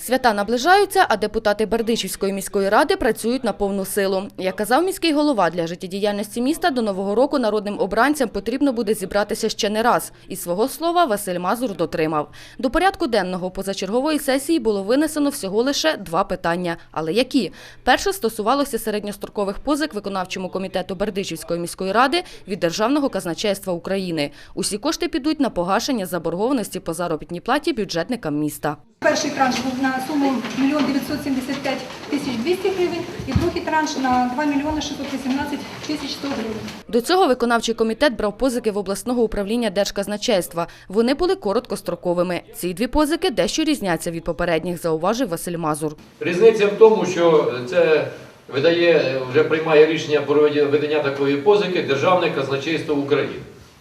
Свята наближаються, а депутати Бердичівської міської ради працюють на повну силу. Як казав міський голова, для життєдіяльності міста до нового року народним обранцям потрібно буде зібратися ще не раз. І свого слова Василь Мазур дотримав. До порядку денного позачергової сесії було винесено всього лише два питання. Але які? Перше стосувалося середньострокових позик виконавчому комітету Бердичівської міської ради від Державного казначейства України. Усі кошти підуть на погашення заборгованості по заробітній платі бюджетникам міста. Перший транш був на суму 1 мільйон 975 тисяч 200 гривень і другий транш на 2 мільйони 618 тисяч 100 гривень. До цього виконавчий комітет брав позики в обласного управління Держказначейства. Вони були короткостроковими. Ці дві позики дещо різняться від попередніх, зауважив Василь Мазур. Різниця в тому, що це видає, вже приймає рішення про видання такої позики Державне казначейство України.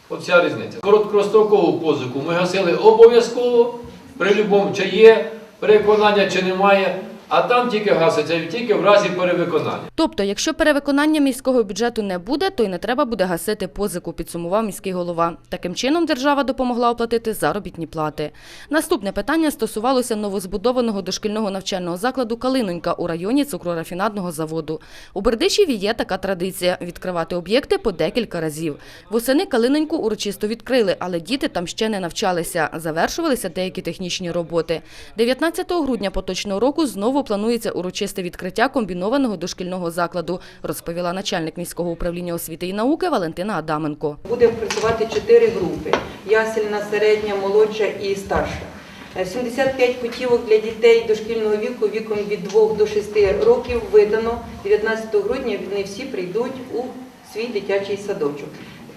От вся різниця. Короткострокову позику ми гасили обов'язково, при любому, чи є переконання, чи немає, а там тільки гаситься тільки в разі перевиконання. Тобто, якщо перевиконання міського бюджету не буде, то й не треба буде гасити позику, підсумував міський голова. Таким чином держава допомогла оплатити заробітні плати. Наступне питання стосувалося новозбудованого дошкільного навчального закладу Калинонька у районі цукрорафінадного заводу. У Бердичеві є така традиція відкривати об'єкти по декілька разів. Восени Калиноньку урочисто відкрили, але діти там ще не навчалися. Завершувалися деякі технічні роботи. 19 грудня поточного року знову планується урочисте відкриття комбінованого дошкільного закладу, розповіла начальник міського управління освіти і науки Валентина Адаменко. Будемо працювати чотири групи: ясельна, середня, молодша і старша. Е, 75 путівок для дітей дошкільного віку віком від 2 до 6 років видано. 19 грудня вони всі прийдуть у свій дитячий садочок.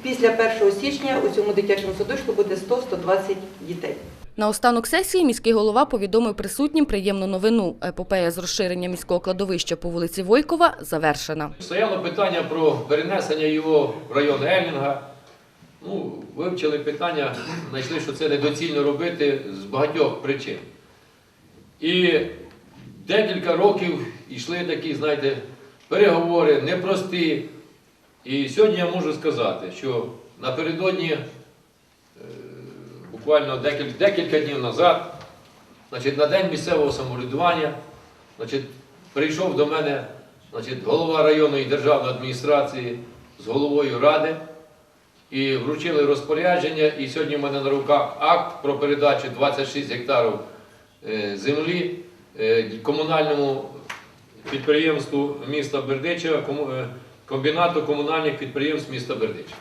Після 1 січня у цьому дитячому садочку буде 100-120 дітей. На останок сесії міський голова повідомив присутнім приємну новину. Епопея з розширення міського кладовища по вулиці Войкова завершена. Стояло питання про перенесення його в район Елінга. Ну, вивчили питання, знайшли, що це недоцільно робити з багатьох причин. І декілька років йшли такі, знаєте, переговори непрості. І сьогодні я можу сказати, що напередодні, буквально декілька, декілька днів назад, значить, на день місцевого самоврядування, значить, прийшов до мене значить, голова районної державної адміністрації з головою ради і вручили розпорядження. І сьогодні в мене на руках акт про передачу 26 гектарів е, землі е, комунальному підприємству міста Бердичева, е, комбінату комунальних підприємств міста Бердичева.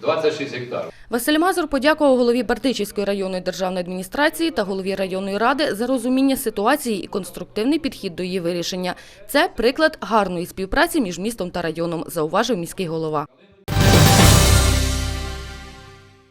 26 гектарів. Василь Мазур подякував голові Бартичівської районної державної адміністрації та голові районної ради за розуміння ситуації і конструктивний підхід до її вирішення. Це приклад гарної співпраці між містом та районом, зауважив міський голова.